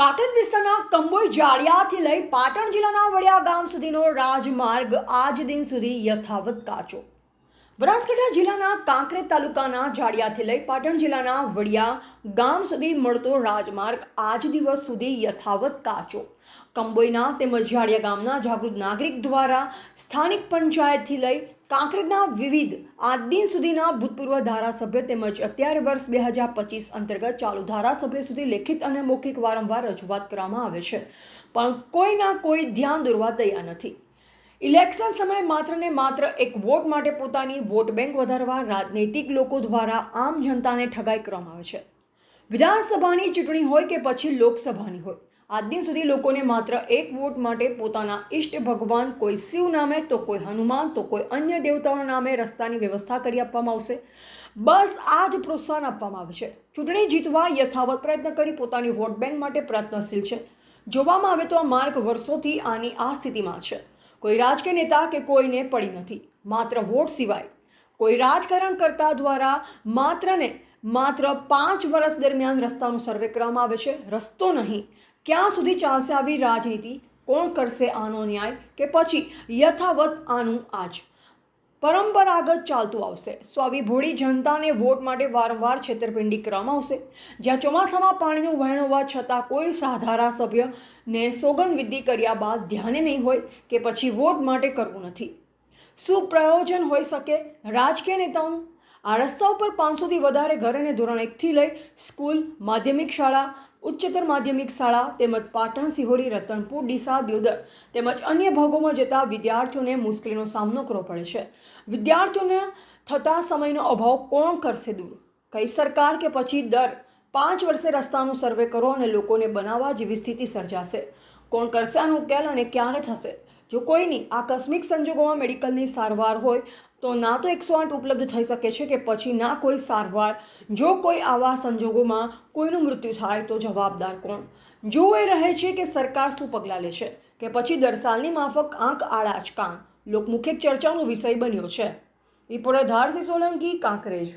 કાંકરેજ વિસ્તારના કંબોઈ જાળિયાથી લઈ પાટણ જિલ્લાના વડિયા ગામ સુધીનો રાજમાર્ગ આજ દિન સુધી યથાવત કાચો. બનાસકાંઠા જિલ્લાના કાંકરેજ તાલુકાના જાળિયાથી લઈ પાટણ જિલ્લાના વડિયા ગામ સુધી મળતો રાજમાર્ગ આજ દિવસ સુધી યથાવત કાચો. કંબોઈના તેમજ જાળિયા ગામના જાગૃત નાગરિક દ્વારા સ્થાનિક પંચાયતથી લઈ કાંકરેજના વિવિધ આજ દિન સુધીના ભૂતપૂર્વ ધારાસભ્ય તેમજ અત્યારે વર્ષ બે હજાર પચીસ અંતર્ગત ચાલુ ધારાસભ્ય સુધી લેખિત અને મૌખિક વારંવાર રજૂઆત કરવામાં આવે છે. પણ કોઈના કોઈ ધ્યાન દોરવા તૈયાર નથી. ઇલેક્શન સમયે માત્ર ને માત્ર એક વોટ માટે પોતાની વોટ બેંક વધારવા રાજનૈતિક લોકો દ્વારા આમ જનતાને ઠગાઈ કરવામાં આવે છે. વિધાનસભાની ચૂંટણી હોય કે પછી લોકસભાની હોય આજ દિન સુધી લોકોને માત્ર એક વોટ માટે પોતાના ઈષ્ટ ભગવાન, કોઈ શિવ નામે, તો કોઈ હનુમાન, તો કોઈ અન્ય દેવતાઓના નામે રસ્તાની વ્યવસ્થા કરી આપવામાં આવશે. બસ આ જ પ્રોત્સાહન આપવામાં આવે છે. ચૂંટણી જીતવા યથાવત પ્રયત્ન કરી પોતાની વોટ બેંક માટે પ્રયત્નશીલ છે. જોવામાં આવે તો આ માર્ગ વર્ષોથી આની આ સ્થિતિમાં છે. કોઈ રાજકીય નેતા કે કોઈને પડી નથી. માત્ર વોટ સિવાય કોઈ રાજકારણ કરતા દ્વારા માત્ર ને માત્ર પાંચ વર્ષ દરમિયાન રસ્તાનું સર્વે કરવામાં આવે છે. રસ્તો નહીં ક્યાં સુધી ચાલશે આવી રાજનીતિ? કોણ કરશે આનો ન્યાય? કે પછી યથાવત આનું આજ? પરંપરાગત ચાલતું આવશે. સો આવી ભોળી જનતાને વોટ માટે વારંવાર છેતરપિંડી કરવામાં આવશે. જ્યાં ચોમાસામાં પાણીનું વહેણ હોવા છતાં કોઈ સાધારા સભ્યને સોગંદવિધિ કર્યા બાદ ધ્યાને નહીં હોય કે પછી વોટ માટે કરવું નથી. શું પ્રયોજન હોઈ શકે રાજકીય નેતાઓનું? આ રસ્તા ઉપર પાંચસોથી વધારે ઘર અને ધોરણ એકથી લઈ સ્કૂલ, માધ્યમિક શાળા ઉચ્ચતર માધ્યમિક શાળા તેમજ પાટણ સિહોરી રતનપુર, ડીસા, દિયોદર તેમજ અન્ય ભાગોમાં જતા વિદ્યાર્થીઓને મુશ્કેલીનો સામનો કરવો પડે છે. વિદ્યાર્થીઓને થતા સમયનો અભાવ કોણ કરશે દૂર? કઈ સરકાર કે પછી દર પાંચ વર્ષે રસ્તાનું સર્વે કરો અને લોકોને બનાવવા જેવી સ્થિતિ સર્જાશે? કોણ કરશે આનો ઉકેલ અને ક્યારે થશે? જો કોઈની આકસ્મિક સંજોગોમાં મેડિકલની સારવાર હોય, તો ના તો એકસો આઠ ઉપલબ્ધ થઈ શકે છે કે પછી ના કોઈ સારવાર. જો કોઈ આવા સંજોગોમાં કોઈનું મૃત્યુ થાય, તો જવાબદાર કોણ? જોવું એ રહે છે કે સરકાર શું પગલાં લેશે, કે પછી દરસાલની માફક આંખ આડા જ કાન લોકમુખે ચર્ચાનો વિષય બન્યો છે. રિપોર્ટર ધારસી સોલંકી, કાંકરેજ.